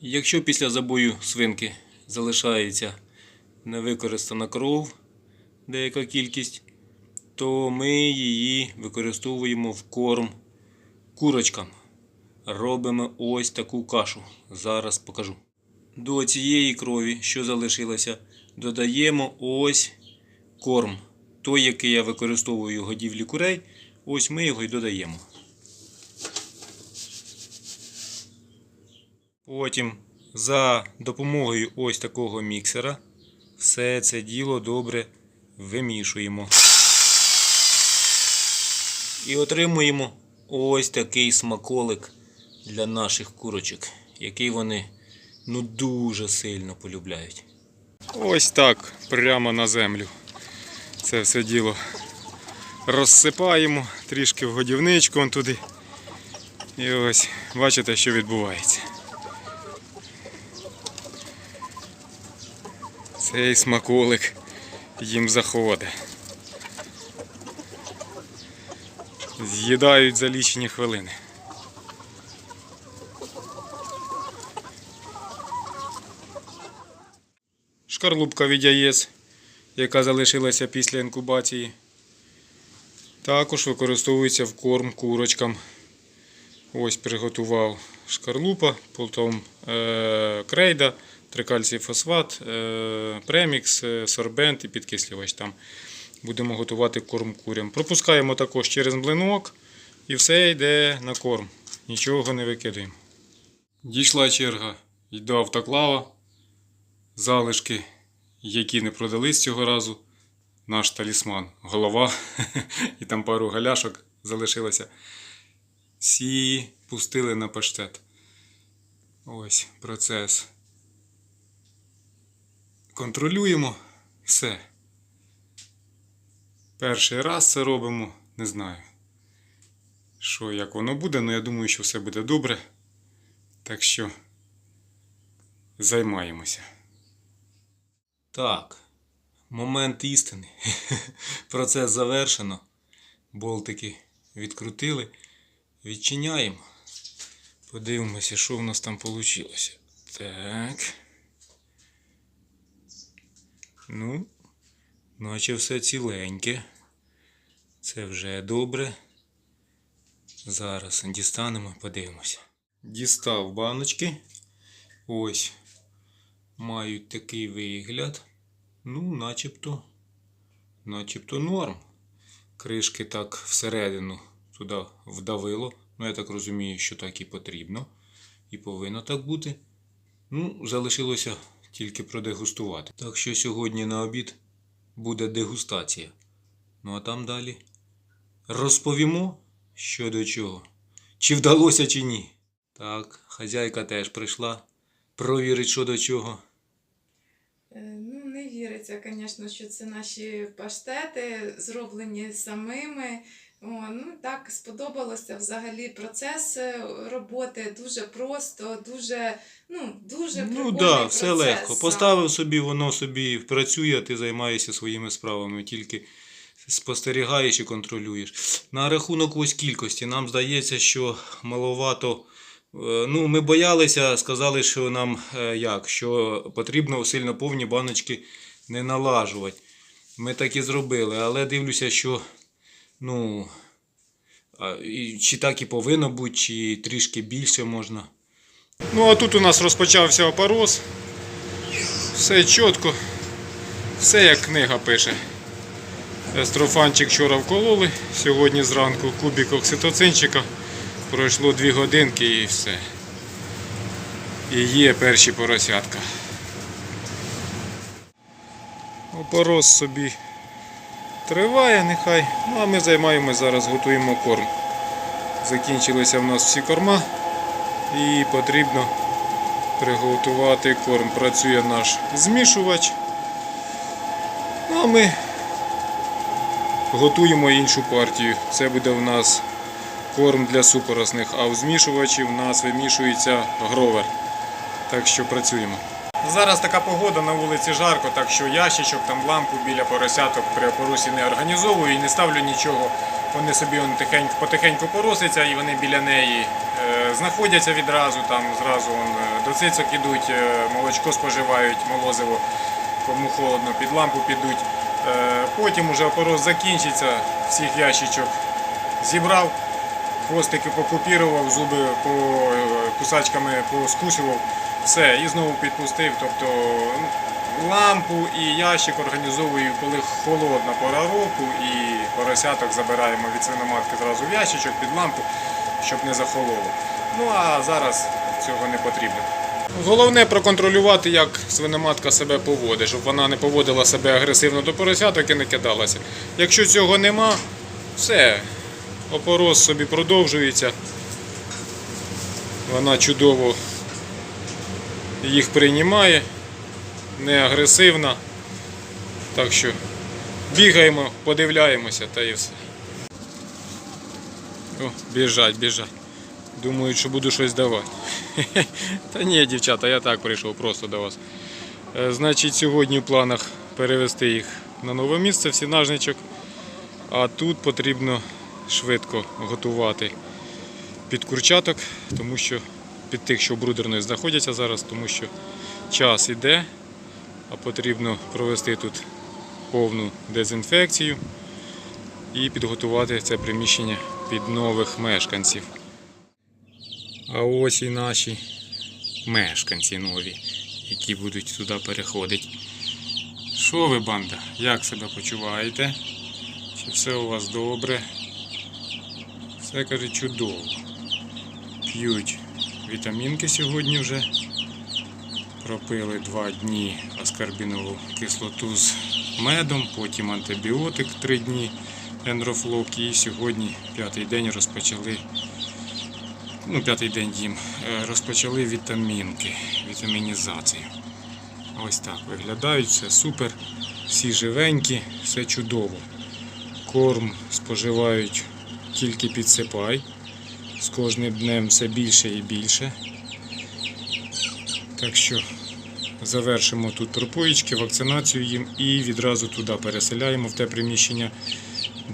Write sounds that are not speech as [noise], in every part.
Якщо після забою свинки залишається невикористана кров, деяка кількість, то ми її використовуємо в корм курочкам. Робимо ось таку кашу. Зараз покажу. До цієї крові, що залишилося, додаємо ось корм. Той, який я використовую в годівлі курей, ось ми його і додаємо. Потім за допомогою ось такого міксера все це діло добре вимішуємо. І отримуємо ось такий смаколик для наших курочок, який вони ну дуже сильно полюбляють. Ось так, прямо на землю. Це все діло розсипаємо трішки в годівничку туди. І ось бачите, що відбувається. Цей смаколик їм заходить. З'їдають за лічені хвилини. Шкарлупка від яєць, яка залишилася після інкубації, також використовується в корм курочкам. Ось приготував шкарлупа, потім е, крейда, трикальцій фосфат, е, премікс, е, сорбент і підкислювач. Там будемо готувати корм курям. Пропускаємо також через млинок і все йде на корм. Нічого не викидаємо. Дійшла черга й до автоклава. Залишки, які не продались цього разу. Наш талісман, голова [laughs] і там пару галяшок залишилося. Всі пустили на паштет. Ось процес. Контролюємо все. Перший раз це робимо, не знаю. Що, як воно буде, але я думаю, що все буде добре. Так що займаємося. Так, момент істини. [laughs] Процес завершено. Болтики відкрутили. Відчиняємо. Подивимося, що в нас там вийшло. Так. Ну, наче все ціленьке. Це вже добре. Зараз дістанемо, подивимося. Дістав баночки. Ось. Мають такий вигляд. Ну, начебто. Начебто норм. Кришки так всередину туди вдавило. Ну, я так розумію, що так і потрібно. І повинно так бути. Ну, залишилося тільки продегустувати. Так що сьогодні на обід буде дегустація. Ну а там далі розповімо, що до чого. Чи вдалося, чи ні. Так, хазяйка теж прийшла. Провірить, що до чого. Е, Ну, не віриться, звісно, що це наші паштети, зроблені самими. О, ну, так сподобалося взагалі процес роботи. Дуже просто, дуже, ну, дуже Ну так, да, все процес легко. Поставив собі, воно собі працює, ти займаєшся своїми справами, тільки спостерігаєш і контролюєш. На рахунок ось кількості, нам здається, що маловато. Е, Ну, ми боялися, сказали, що нам е, як, що потрібно сильно повні баночки не налажувати. Ми так і зробили, але дивлюся, що ну, чи так і повинно бути, чи трішки більше можна. Ну, а тут у нас розпочався опороз. Все чітко. Все як книга пише. Естрофанчик вчора вкололи. Сьогодні зранку кубик окситоцинчика. Пройшло 2 годинки і все. І є перші поросятка. Опороз собі триває нехай. Ну а ми займаємось зараз, готуємо корм. Закінчилися в нас всі корма і потрібно приготувати корм. Працює наш змішувач. Ну а ми готуємо іншу партію. Це буде в нас корм для супоросних, а в змішувачі в нас вимішується гровер. Так що працюємо. Зараз така погода на вулиці жарко, так що ящичок, там лампу біля поросяток при опоросі не організовую і не ставлю нічого. Вони собі он тихенько, потихеньку поросяться і вони біля неї е, знаходяться відразу, там зразу он, е, до цицок ідуть, е, молочко споживають, молозиво, кому холодно, під лампу підуть. Потім уже опорос закінчиться, всіх ящичок зібрав, хвостики покупірував, зуби по е, кусачками поскусував, все, і знову підпустив. Тобто лампу і ящик організовую, коли холодна пора року, і поросяток забираємо від свиноматки зразу в ящичок під лампу, щоб не захололо. Ну а зараз цього не потрібно. Головне проконтролювати, як свиноматка себе поводить, щоб вона не поводила себе агресивно до поросяток і не кидалася. Якщо цього нема, все, опорос собі продовжується. Вона чудово їх приймає, не агресивна. Так що бігаємо, подивляємося та і все. О, біжать, біжать. Думають, що буду щось давати. [laughs] Та ні, дівчата, я так прийшов просто до вас. Е, Значить, сьогодні в планах перевести їх на нове місце в сінажничок. А тут потрібно швидко готувати під курчаток, тому що під тих, що в брудерної знаходяться зараз, тому що час іде, а потрібно провести тут повну дезінфекцію і підготувати це приміщення під нових мешканців. А ось і наші мешканці нові, які будуть туди переходити. Що ви, банда? Як себе почуваєте? Чи все у вас добре? Все каже чудово. П'ють вітамінки сьогодні вже. Пропили два дні аскарбінову кислоту з медом, потім антибіотик три дні ендрофлок і сьогодні п'ятий день розпочали ну, п'ятий день їм, е, розпочали вітамінки, вітамінізацію. Ось так виглядають, все супер, всі живенькі, все чудово. Корм споживають тільки підсипай. З кожним днем все більше і більше. Так що завершимо тут пропоїчки, вакцинацію їм і відразу туди переселяємо в те приміщення,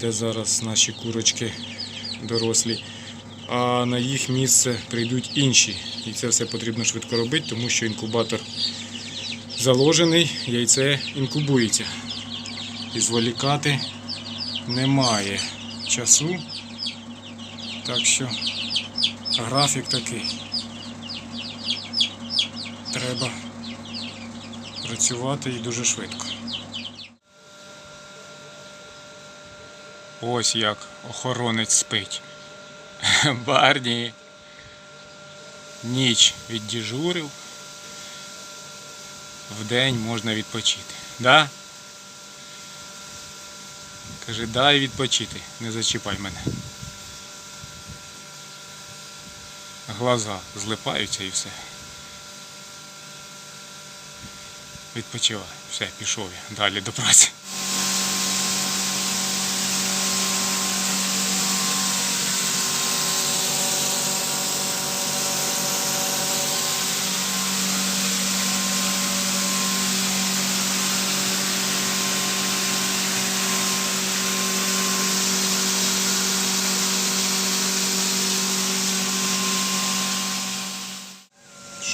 де зараз наші курочки дорослі а на їх місце прийдуть інші. І це все потрібно швидко робити, тому що інкубатор заложений, яйце інкубується. І зволікати немає часу. Так що графік такий. Треба працювати і дуже швидко. Ось як охоронець спить. [laughs] Барні ніч віддіжурив. Вдень можна відпочити. Да? Каже, дай відпочити, не зачіпай мене. Глаза злипаються і все. Відпочивай. Все, пішов я далі до праці.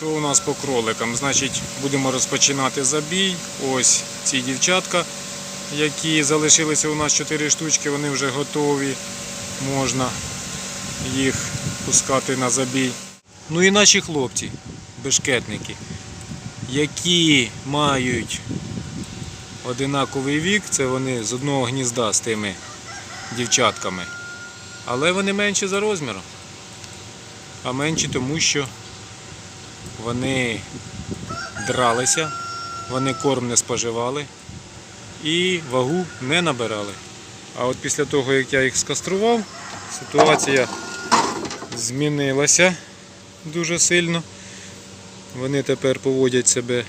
Що у нас по кроликам? Значить, будемо розпочинати забій. Ось ці дівчатка, які залишилися у нас 4 штучки, вони вже готові. Можна їх пускати на забій. Ну і наші хлопці, бешкетники, які мають одинаковий вік, це вони з одного гнізда з тими дівчатками. Але вони менші за розміром. А менші тому, що вони дралися, вони корм не споживали і вагу не набирали. А от після того, як я їх скастрував, ситуація змінилася дуже сильно. Вони тепер поводять себе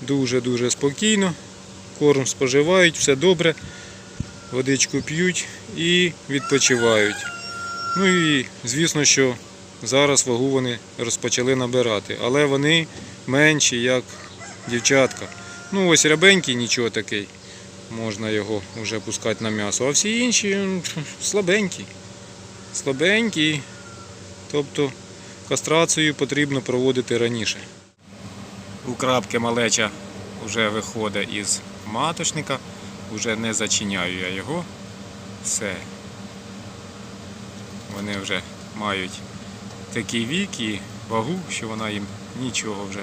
дуже-дуже спокійно, корм споживають, все добре, водичку п'ють і відпочивають. Ну і звісно, що Зараз вагу вони розпочали набирати, але вони менші, як дівчатка. Ну ось рябенький, нічого такий. Можна його вже пускати на м'ясо. А всі інші слабенькі. Слабенькі. Тобто кастрацію потрібно проводити раніше. У крапки малеча вже виходить із маточника, вже не зачиняю я його. Все. Вони вже мають такий вік і вагу, що вона їм нічого вже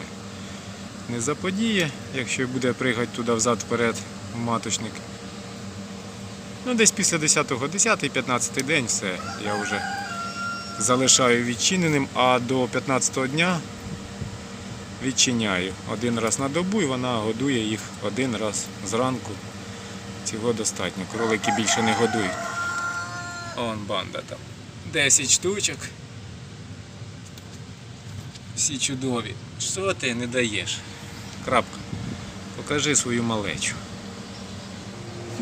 не заподіє, якщо буде пригати туди взад вперед в маточник. Ну, десь після 10-го, 10-15 день все, я вже залишаю відчиненим, а до 15-го дня відчиняю один раз на добу і вона годує їх один раз зранку. Цього достатньо. Кролики більше не годують. Он банда там. 10 штучок. Всі чудові. Що ти не даєш? Крапка. Покажи свою малечу.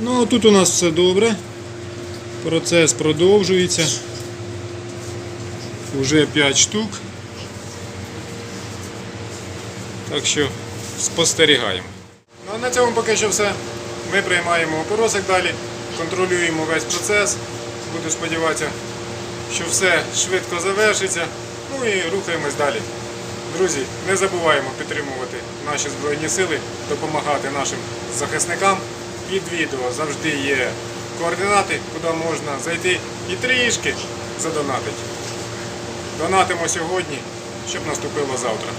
Ну, тут у нас все добре. Процес продовжується. Уже 5 штук. Так що спостерігаємо. Ну а на цьому поки що все. Ми приймаємо опоросик далі, контролюємо весь процес. Буду сподіватися, що все швидко завершиться. Ну і рухаємось далі. Друзі, не забуваємо підтримувати наші Збройні Сили, допомагати нашим захисникам. Під відео завжди є координати, куди можна зайти і трішки задонатити. Донатимо сьогодні, щоб наступило завтра.